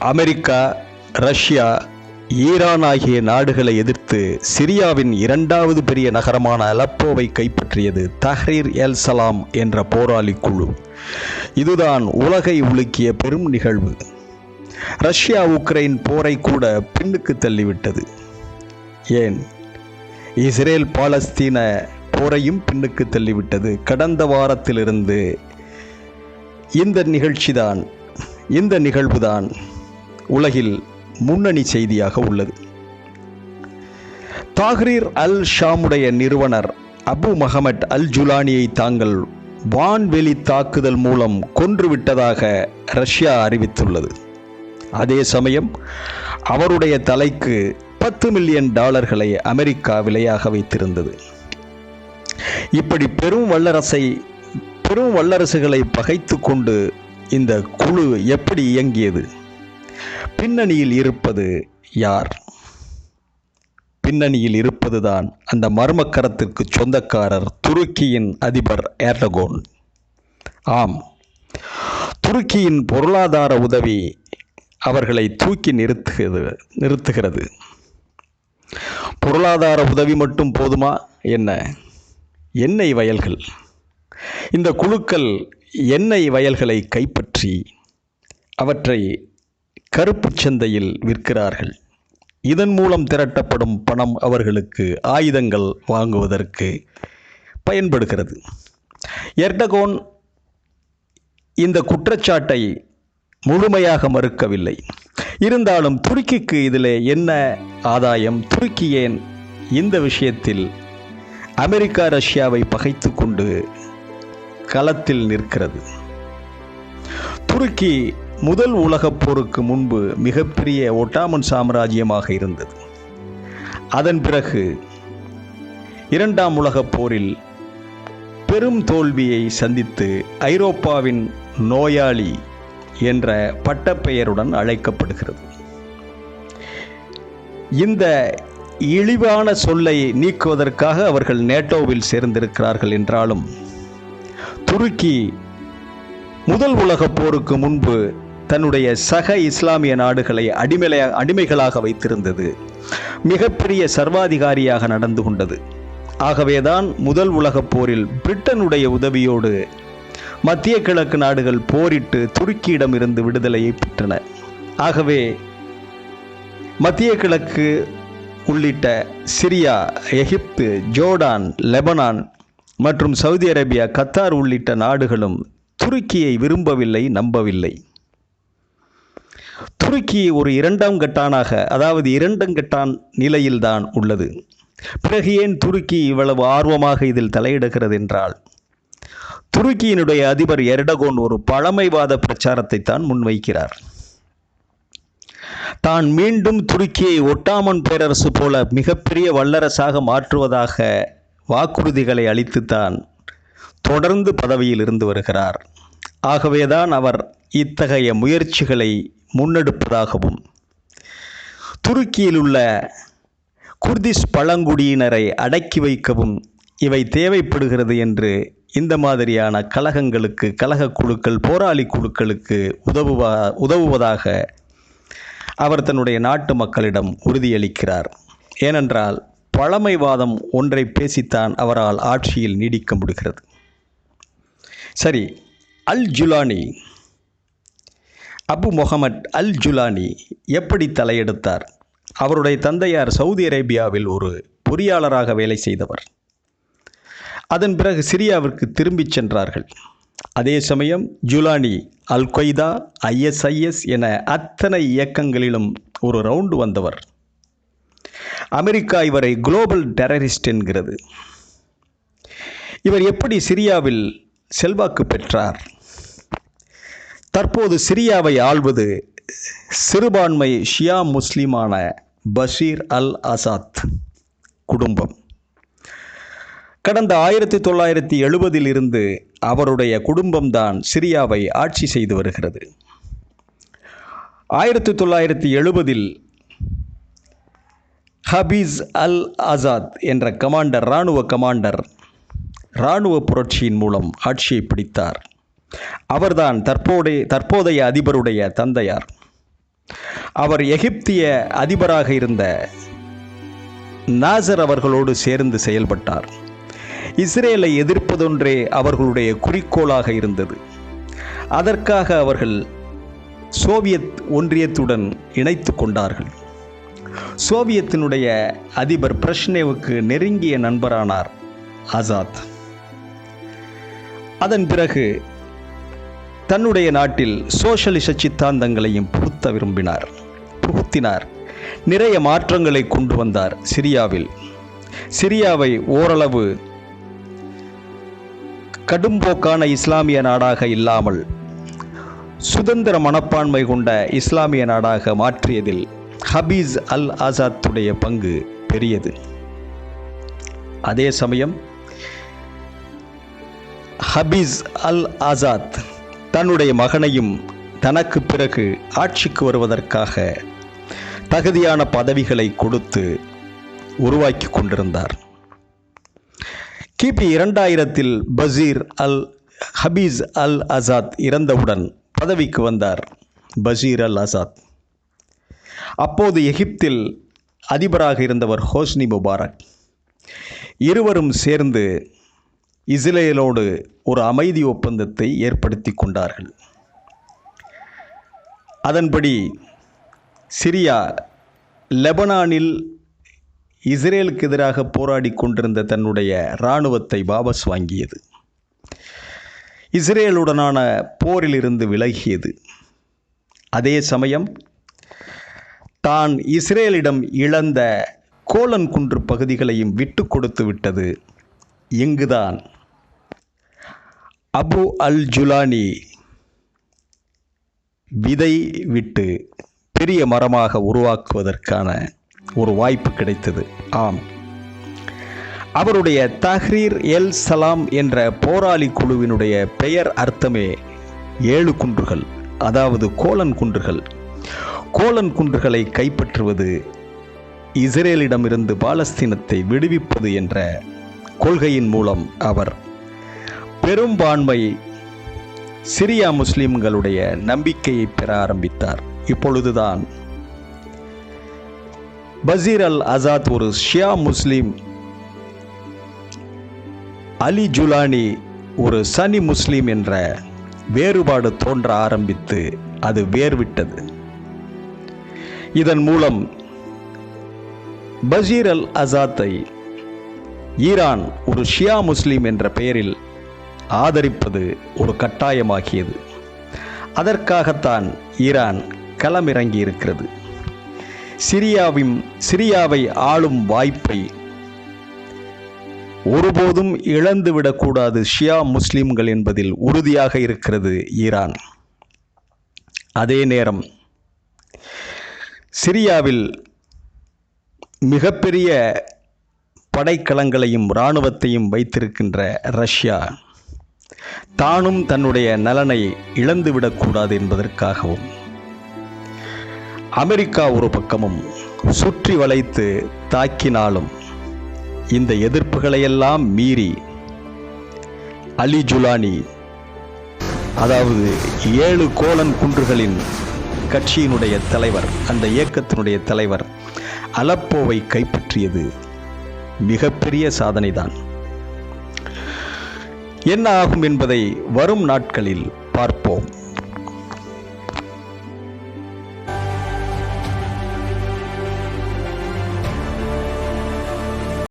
America Russia Iran ஆகிய நாடுகளை எதிர்த்து சிரியாவின் இரண்டாவது பெரிய நகரமான அலப்போவை கைப்பற்றியது தஹ்ரீர் எல் சலாம் என்ற போராளி குழு. இதுதான் உலகை உலுக்கிய பெரும் நிகழ்வு. ரஷ்யா உக்ரைன் போரை கூட பின்னுக்கு தள்ளிவிட்டது. ஏன்? இஸ்ரேல் பாலஸ்தீன போரையும் பின்னுக்கு தள்ளிவிட்டது. கடந்த வாரத்திலிருந்து இந்த நிகழ்ச்சிதான் இந்த நிகழ்வுதான். உலகில் முன்னணி செய்தியாக உள்ளது. தாஹ்ரீர் அல் ஷாமுடைய நிறுவனர் அபு மஹமட் அல் ஜுலானியை தாங்கள் வான்வெளி தாக்குதல் மூலம் கொன்றுவிட்டதாக ரஷ்யா அறிவித்துள்ளது. அதே சமயம் அவருடைய தலைக்கு பத்து மில்லியன் டாலர்களை அமெரிக்கா விலையாக வைத்திருந்தது. இப்படி பெரும் வல்லரசை பெரும் வல்லரசுகளை பகைத்து கொண்டு இந்த குழு எப்படி இயங்கியது? பின்னணியில் இருப்பது யார்? பின்னணியில் இருப்பதுதான் அந்த மர்மக்கரத்திற்கு சொந்தக்காரர் துருக்கியின் அதிபர் ஏர்டகோன் ஆம் துருக்கியின் பொருளாதார உதவி அவர்களை தூக்கி நிறுத்துகிறது நிறுத்துகிறது. பொருளாதார உதவி மட்டும் போதுமா? என்ன? எண்ணெய் வயல்கள். இந்த குழுக்கள் எண்ணெய் வயல்களை கைப்பற்றி அவற்றை கருப்பு சந்தையில் விற்கிறார்கள். இதன் மூலம் திரட்டப்படும் பணம் அவர்களுக்கு ஆயுதங்கள் வாங்குவதற்கு பயன்படுகிறது. எர்டகோன் இந்த குற்றச்சாட்டை முழுமையாக மறுக்கவில்லை. இருந்தாலும் துருக்கிக்கு இதில் என்ன ஆதாயம்? துருக்கி ஏன் இந்த விஷயத்தில் அமெரிக்கா ரஷ்யாவை பகைத்து கொண்டு களத்தில் நிற்கிறது? துருக்கி முதல் உலகப் போருக்கு முன்பு மிகப்பெரிய ஒட்டாமன் சாம்ராஜ்யமாக இருந்தது. அதன் பிறகு இரண்டாம் உலகப் போரில் பெரும் தோல்வியை சந்தித்து ஐரோப்பாவின் நோயாளி என்ற பட்டப்பெயருடன் அழைக்கப்படுகிறது. இந்த இழிவான சொல்லை நீக்குவதற்காக அவர்கள் நேட்டோவில் சேர்ந்திருக்கிறார்கள் என்றாலும் துருக்கி முதல் உலகப் போருக்கு முன்பு தன்னுடைய சக இஸ்லாமிய நாடுகளை அடிமைய அடிமைகளாக வைத்திருந்தது. மிகப்பெரிய சர்வாதிகாரியாக நடந்து கொண்டது. ஆகவேதான் முதல் உலகப் போரில் பிரிட்டனுடைய உதவியோடு மத்திய கிழக்கு நாடுகள் போரிட்டு துருக்கியிடமிருந்து விடுதலையை பெற்றன. ஆகவே மத்திய கிழக்கு உள்ளிட்ட சிரியா எகிப்து ஜோர்டான் லெபனான் மற்றும் சவுதி அரேபியா கத்தார் உள்ளிட்ட நாடுகளும் துருக்கியை விரும்பவில்லை நம்பவில்லை. துருக்கி ஒரு இரண்டாம் கட்டானாக அதாவது இரண்டாம் கட்டான் நிலையில்தான் உள்ளது. பிறகு ஏன் துருக்கி இவ்வளவு ஆர்வமாக இதில் தலையிடுகிறது என்றால் துருக்கியினுடைய அதிபர் எர்டகோன் ஒரு பழமைவாத பிரச்சாரத்தை தான் முன்வைக்கிறார். தான் மீண்டும் துருக்கியை ஒட்டாமன் பேரரசு போல மிகப்பெரிய வல்லரசாக மாற்றுவதாக வாக்குறுதிகளை அளித்துத்தான் தொடர்ந்து பதவியில் இருந்து வருகிறார். ஆகவேதான் அவர் இத்தகைய முயற்சிகளை முன்னெடுப்பதாகவும் துருக்கியில் உள்ள குர்திஷ் பழங்குடியினரை அடக்கி வைக்கவும் இவை தேவைப்படுகிறது என்று இந்த மாதிரியான கழகங்களுக்கு கழக குழுக்கள் போராளி குழுக்களுக்கு உதவுவா உதவுவதாக அவர் தன்னுடைய நாட்டு மக்களிடம் உறுதியளிக்கிறார். ஏனென்றால் பழமைவாதம் ஒன்றை பேசித்தான் அவரால் ஆட்சியில் நீடிக்க முடிகிறது. சரி al Julani Abu Mohammed al Julani எப்படி தலையெடுத்தார்? அவருடைய தந்தையார் சவுதி அரேபியாவில் ஒரு பொறியாளராக வேலை செய்தவர். அதன் பிறகு சிரியாவிற்கு திரும்பிச் சென்றார்கள். அதே சமயம் ஜுலானி அல் கொய்தா ஐஎஸ்ஐஎஸ் என அத்தனை இயக்கங்களிலும் ஒரு ரவுண்டு வந்தவர். அமெரிக்கா இவரை குளோபல் டெரரிஸ்ட் என்கிறது. இவர் எப்படி சிரியாவில் செல்வாக்கு பெற்றார்? தற்போது சிரியாவை ஆள்வது சிறுபான்மை ஷியா முஸ்லீமான பஷீர் அல் அசாத் குடும்பம். கடந்த ஆயிரத்தி தொள்ளாயிரத்தி எழுபதில் இருந்து அவருடைய குடும்பம்தான் சிரியாவை ஆட்சி செய்து வருகிறது. ஆயிரத்தி தொள்ளாயிரத்தி எழுபதில் ஹபீஸ் அல் ஆசாத் என்ற கமாண்டர் இராணுவ கமாண்டர் இராணுவ புரட்சியின் மூலம் ஆட்சியை பிடித்தார். அவர்தான் தற்போதைய தற்போதைய அதிபருடைய தந்தையார். அவர் எகிப்திய அதிபராக இருந்த நாசர் அவர்களோடு சேர்ந்து செயல்பட்டார். இஸ்ரேலை எதிர்ப்பதொன்றே அவர்களுடைய குறிக்கோளாக இருந்தது. அதற்காக அவர்கள் சோவியத் ஒன்றியத்துடன் இணைத்து கொண்டார்கள். சோவியத்தினுடைய அதிபர் பிரஷ்னேவுக்கு நெருங்கிய நண்பரானார் ஆசாத். அதன் பிறகு தன்னுடைய நாட்டில் சோஷலிச சித்தாந்தங்களையும் புகுத்த விரும்பினார். புகுத்தினார். நிறைய மாற்றங்களை கொண்டு வந்தார் சிரியாவில். சிரியாவை ஓரளவு கடும்போக்கான இஸ்லாமிய நாடாக இல்லாமல் சுதந்திர மனப்பான்மை கொண்ட இஸ்லாமிய நாடாக மாற்றியதில் ஹபீஸ் அல் ஆசாத்துடைய பங்கு பெரியது. அதே சமயம் ஹபீஸ் அல் ஆசாத் தன்னுடைய மகனையும் தனக்கு பிறகு ஆட்சிக்கு வருவதற்காக தகுதியான பதவிகளை கொடுத்து உருவாக்கி கொண்டிருந்தார். கிபி இரண்டாயிரத்தில் பசீர் அல் ஹபீஸ் அல் ஆசாத் இறந்தவுடன் பதவிக்கு வந்தார் பஷீர் அல் ஆசாத் அப்போது எகிப்தில் அதிபராக இருந்தவர் ஹோஸ்னி முபாரக். இருவரும் சேர்ந்து இஸ்ரேலோடு ஒரு அமைதி ஒப்பந்தத்தை ஏற்படுத்தி கொண்டார்கள். அதன்படி சிரியா லெபனானில் இஸ்ரேலுக்கு எதிராக போராடி கொண்டிருந்த தன்னுடைய இராணுவத்தை வாபஸ் வாங்கியது. இஸ்ரேலுடனான போரிலிருந்து விலகியது. அதே சமயம் தான் இஸ்ரேலிடம் இழந்த கோலன் குன்று பகுதிகளையும் விட்டு கொடுத்து விட்டது. இங்குதான் அபு அல் ஜுலானி விதை விட்டு பெரிய மரமாக உருவாக்குவதற்கான ஒரு வாய்ப்பு கிடைத்தது. ஆம். அவருடைய தஹ்ரீர் எல் சலாம் என்ற போராளி குழுவினுடைய பெயர் அர்த்தமே ஏழு குன்றுகள் அதாவது கோலன் குன்றுகள். கோலன் குன்றுகளை கைப்பற்றுவது இஸ்ரேலிடமிருந்து பாலஸ்தீனத்தை விடுவிப்பது என்ற கொள்கையின் மூலம் அவர் பெரும்பான்மை சிரியா முஸ்லிம்களுடைய நம்பிக்கையை பெற ஆரம்பித்தார். இப்பொழுதுதான் பசீர் அல் ஆசாத் ஒரு ஷியா முஸ்லிம் அலி ஜுலானி ஒரு சனி முஸ்லிம் என்ற வேறுபாடு தோன்ற ஆரம்பித்து அது வேர்விட்டது. இதன் மூலம் பஷீர் அல் அசாத்தை ஈரான் ஒரு ஷியா முஸ்லீம் என்ற பெயரில் ஆதரிப்பது ஒரு கட்டாயமாகியது. அதற்காகத்தான் ஈரான் களமிறங்கி இருக்கிறது சிரியாவின் சிரியாவை ஆளும் வாய்ப்பை ஒருபோதும் இழந்துவிடக்கூடாது ஷியா முஸ்லிம்கள் என்பதில் உறுதியாக இருக்கிறது ஈரான். அதே நேரம் சிரியாவில் மிகப்பெரிய படைக்கலங்களையும் இராணுவத்தையும் வைத்திருக்கின்ற ரஷ்யா தானும் தன்னுடைய நலனை இழந்துவிடக்கூடாது என்பதற்காகவும் அமெரிக்கா ஒரு பக்கமும் சுற்றி வளைத்து தாக்கினாலும் இந்த எதிர்ப்புகளையெல்லாம் மீறி அலி ஜுலானி அதாவது ஏழு கோலன் குன்றுகளின் கட்சியினுடைய தலைவர் அந்த இயக்கத்தினுடைய தலைவர் அலப்போவை கைப்பற்றியது மிகப்பெரிய சாதனைதான். என்ன ஆகும் என்பதை வரும் நாட்களில்